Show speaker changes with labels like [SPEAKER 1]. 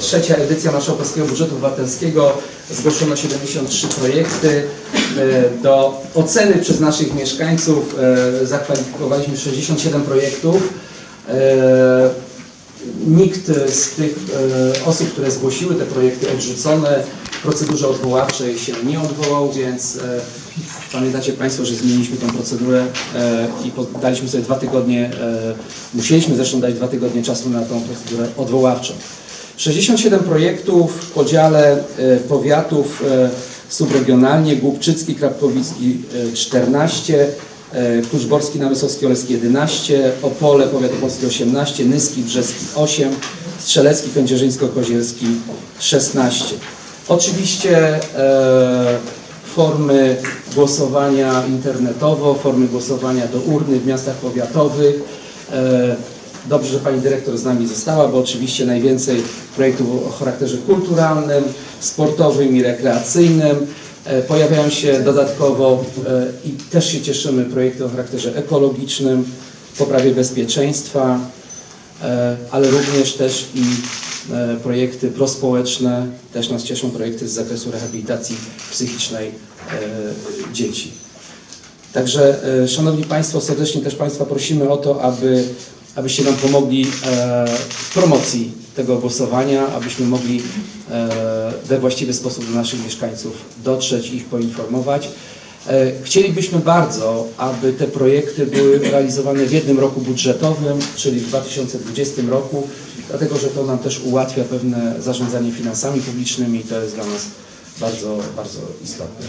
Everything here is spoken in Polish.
[SPEAKER 1] Trzecia edycja Marszałkowskiego Budżetu Obywatelskiego. Zgłoszono 73 projekty. E, Do oceny przez naszych mieszkańców e, zakwalifikowaliśmy 67 projektów. E, Nikt z tych osób, które zgłosiły te projekty odrzucone w procedurze odwoławczej się nie odwołał, więc pamiętacie Państwo, że zmieniliśmy tą procedurę i daliśmy sobie dwa tygodnie, musieliśmy zresztą dać dwa tygodnie czasu na tą procedurę odwoławczą. 67 projektów w podziale e, powiatów e, subregionalnie, Głubczycki, Krapkowicki e, 14, e, Kluczborski, Namysłowski, Oleski 11, Opole, Powiat Opolski 18, Nyski, Brzeski 8, Strzelecki, Kędzierzyńsko-Kozielski 16. Oczywiście e, formy głosowania internetowo, formy głosowania do urny w miastach powiatowych. E, Dobrze, że Pani Dyrektor z nami została, bo oczywiście najwięcej projektów o charakterze kulturalnym, sportowym i rekreacyjnym. E, Pojawiają się dodatkowo e, i też się cieszymy projekty o charakterze ekologicznym, poprawie bezpieczeństwa, e, ale również też i projekty prospołeczne. Też nas cieszą projekty z zakresu rehabilitacji psychicznej dzieci. Także, Szanowni Państwo, serdecznie też Państwa prosimy o to, aby, abyście nam pomogli e, w promocji tego głosowania, abyśmy mogli e, we właściwy sposób do naszych mieszkańców dotrzeć i ich poinformować. E, Chcielibyśmy bardzo, aby te projekty były realizowane w jednym roku budżetowym, czyli w 2020 roku, dlatego że to nam też ułatwia pewne zarządzanie finansami publicznymi i to jest dla nas bardzo, bardzo istotne.